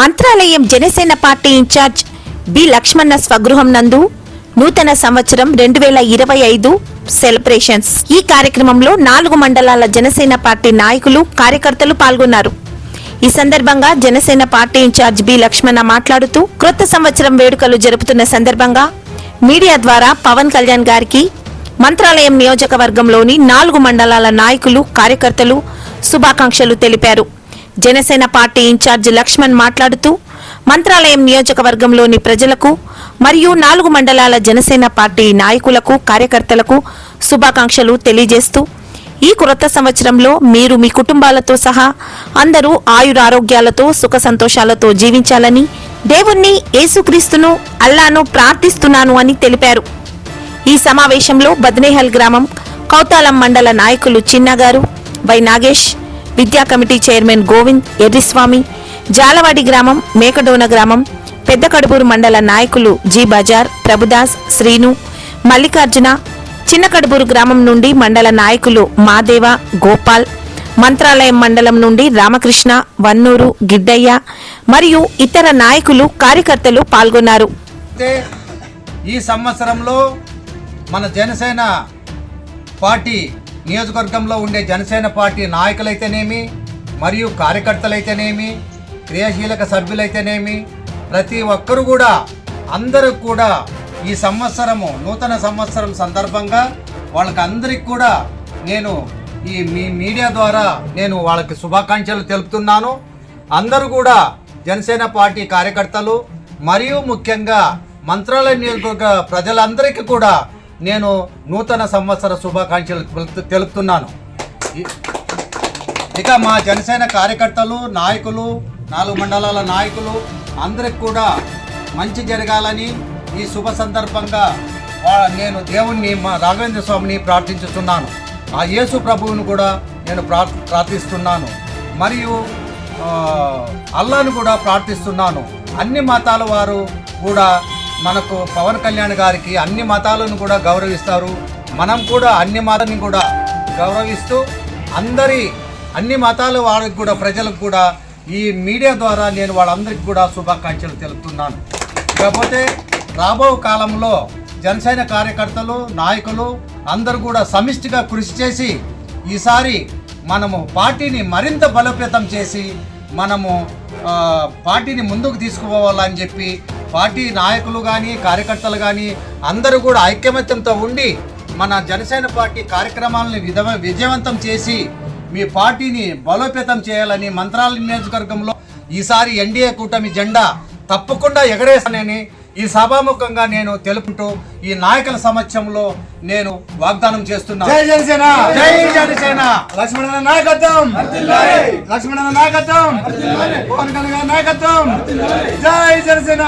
Mantralayam Janasena party incharge B Lakshmana స్వగృహం నందు నూతన సంవత్సరం రెండు వేల ఇరవై ఐదు సెలబ్రేషన్స్. ఈ కార్యక్రమంలో నాలుగు మండలాల జనసేన పార్టీ నాయకులు కార్యకర్తలు పాల్గొన్నారు. ఈ సందర్భంగా Janasena party incharge B Lakshmana మాట్లాడుతూ క్రొత్త సంవత్సరం వేడుకలు జరుపుతున్న సందర్భంగా మీడియా ద్వారా పవన్ కళ్యాణ్ గారికి మంత్రాలయం నియోజకవర్గంలోని నాలుగు మండలాల నాయకులు కార్యకర్తలు శుభాకాంక్షలు తెలిపారు. జనసేన పార్టీ ఇన్ఛార్జ్ లక్ష్మణ్ మాట్లాడుతూ మంత్రాలయం నియోజకవర్గంలోని ప్రజలకు మరియు నాలుగు మండలాల జనసేన పార్టీ నాయకులకు కార్యకర్తలకు శుభాకాంక్షలు తెలియజేస్తూ ఈ క్రొత్త సంవత్సరంలో మీరు మీ కుటుంబాలతో సహా అందరూ ఆయురారోగ్యాలతో సుఖ సంతోషాలతో జీవించాలని దేవుణ్ణి యేసుక్రీస్తును అల్లాను ప్రార్థిస్తున్నాను అని తెలిపారు. ఈ సమావేశంలో బద్నేహల్ గ్రామం కౌతాలం మండల నాయకులు చిన్నగారు వై నాగేష్ విద్యా కమిటీ చైర్మన్ గోవింద్ ఎర్రిస్వామి జాలవాడి గ్రామం మేకడోన గ్రామం పెద్ద కడుపూరు మండల నాయకులు జి బజార్ ప్రభుదాస్ శ్రీను మల్లికార్జున చిన్న కడుపూరు గ్రామం నుండి మండల నాయకులు మాదేవ గోపాల్ మంత్రాలయం మండలం నుండి రామకృష్ణ వన్నూరు గిడ్డయ్య మరియు ఇతర నాయకులు కార్యకర్తలు పాల్గొన్నారు. ఈ సంవత్సరంలో మన జనసేన పార్టీ నియోజకవర్గంలో ఉండే జనసేన పార్టీ నాయకులైతేనేమి మరియు కార్యకర్తలైతేనేమి క్రియాశీలక సభ్యులైతేనేమి ప్రతి ఒక్కరు కూడా అందరూ కూడా ఈ సంవత్సరము నూతన సంవత్సరం సందర్భంగా వాళ్ళకందరికి కూడా నేను ఈ మీ మీడియా ద్వారా నేను వాళ్ళకి శుభాకాంక్షలు తెలుపుతున్నాను. అందరూ కూడా జనసేన పార్టీ కార్యకర్తలు మరియు ముఖ్యంగా మంత్రాలయ నియోజకవర్గ ప్రజలందరికీ కూడా నేను నూతన సంవత్సర శుభాకాంక్షలు తెలుపుతున్నాను. ఇక మా జనసేన కార్యకర్తలు నాయకులు నాలుగు మండలాల నాయకులు అందరికి కూడా మంచి జరగాలని ఈ శుభ సందర్భంగా వా- నేను దేవుణ్ణి మా రాఘవేంద్ర స్వామిని ప్రార్థించుతున్నాను. ఆ యేసు ప్రభువును కూడా నేను ప్రార్థిస్తున్నాను. మరియు అల్లాను కూడా ప్రార్థిస్తున్నాను. అన్ని మతాల వారు కూడా మనకు పవన్ కళ్యాణ్ గారికి అన్ని మతాలను కూడా గౌరవిస్తారు. మనం కూడా అన్ని మతాన్ని కూడా గౌరవిస్తూ అందరి అన్ని మతాల వారికి కూడా ప్రజలకు కూడా ఈ మీడియా ద్వారా నేను వాళ్ళందరికీ కూడా శుభాకాంక్షలు తెలుపుతున్నాను. కాకపోతే రాబో కాలంలో జనసేన కార్యకర్తలు నాయకులు అందరూ కూడా సమిష్టిగా కృషి చేసి ఈసారి మనము పార్టీని మరింత బలోపేతం చేసి మనము పార్టీని ముందుకు తీసుకుపోవాలని చెప్పి పార్టీ నాయకులు కానీ కార్యకర్తలు కానీ అందరూ కూడా ఐక్యమత్యంతో ఉండి మన జనసేన పార్టీ కార్యక్రమాలను విధ విజయవంతం చేసి మీ పార్టీని బలోపేతం చేయాలని మంత్రాల నియోజకవర్గంలో ఈసారి ఎన్డీఏ కూటమి జెండా తప్పకుండా ఎగరేస్తానని ఈ సభాముఖంగా నేను తెలుపుతూ ఈ నాయకుల సమక్షంలో నేను వాగ్దానం చేస్తున్నాను జై జనసేన! జై జనసేన! లక్ష్మణ నాయకత్వం! లక్ష్మణ నాయకత్వం! పవన్ కళ్యాణ్ గారి నాయకత్వం జై జనసేన!